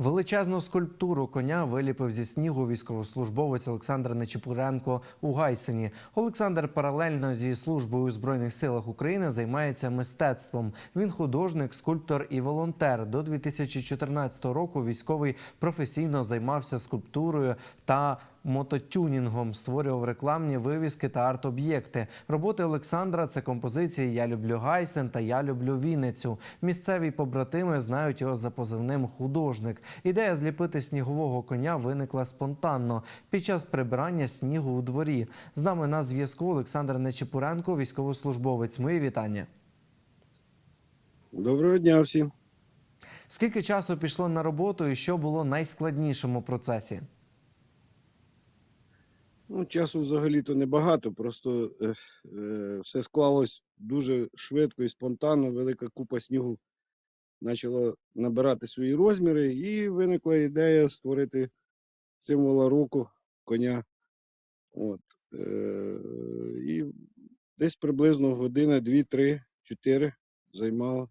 Величезну скульптуру коня виліпив зі снігу військовослужбовець Олександр Нечіпуренко у Гайсині. Олександр паралельно зі службою у збройних силах України займається мистецтвом. Він художник, скульптор і волонтер. До 2014 року військовий професійно займався скульптурою та мототюнінгом, створював рекламні вивіски та арт-об'єкти. Роботи Олександра це композиції Я люблю Гайсен та Я люблю Вінницю. Місцеві побратими знають його за позивним художник. Ідея зліпити снігового коня виникла спонтанно під час прибирання снігу у дворі. З нами на зв'язку Олександр Нечепуренко, військовослужбовець. Мої вітання. Доброго дня всім. Скільки часу пішло на роботу і що було найскладнішим у процесі? Ну, часу взагалі-то небагато, просто е, е, все склалось дуже швидко і спонтанно. Велика купа снігу почала набирати свої розміри, і виникла ідея створити символа року коня. От, е, і десь приблизно година, дві, три, чотири займало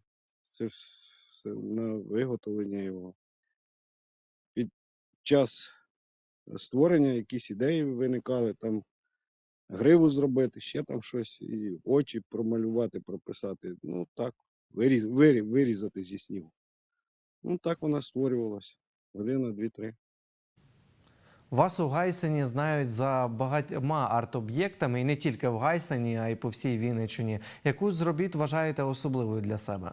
це все на виготовлення його. Під час створення, якісь ідеї виникали, там гриву зробити, ще там щось, і очі промалювати, прописати. Ну так, виріз, вирі, вирізати зі снігу. Ну так вона створювалася. Година, дві-три. Вас у Гайсені знають за багатьма арт-об'єктами, і не тільки в Гайсені, а й по всій Вінниччині. Яку з робіт вважаєте особливою для себе?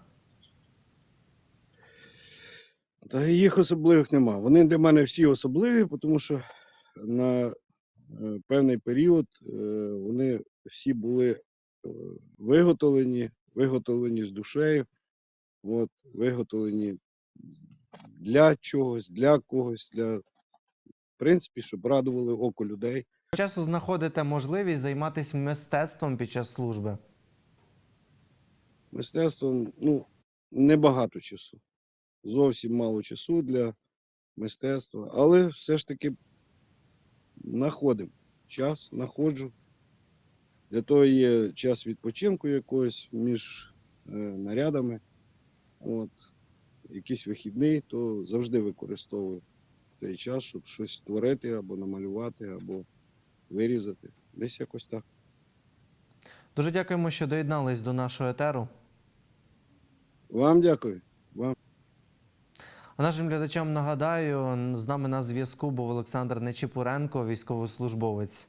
Та їх особливих нема. Вони для мене всі особливі, тому що на е, певний період е, вони всі були е, виготовлені, виготовлені з душею, от, виготовлені для чогось, для когось, для, в принципі, щоб радували око людей. Часу знаходите можливість займатися мистецтвом під час служби. Мистецтвом ну, небагато часу. Зовсім мало часу для мистецтва, але все ж таки знаходимо час, знаходжу. Для того є час відпочинку якогось між е, нарядами. От. Якийсь вихідний, то завжди використовую цей час, щоб щось створити або намалювати, або вирізати. Десь якось так. Дуже дякуємо, що доєднались до нашого етеру. Вам дякую. А нашим глядачам нагадаю, з нами на зв'язку був Олександр Нечіпуренко, військовослужбовець.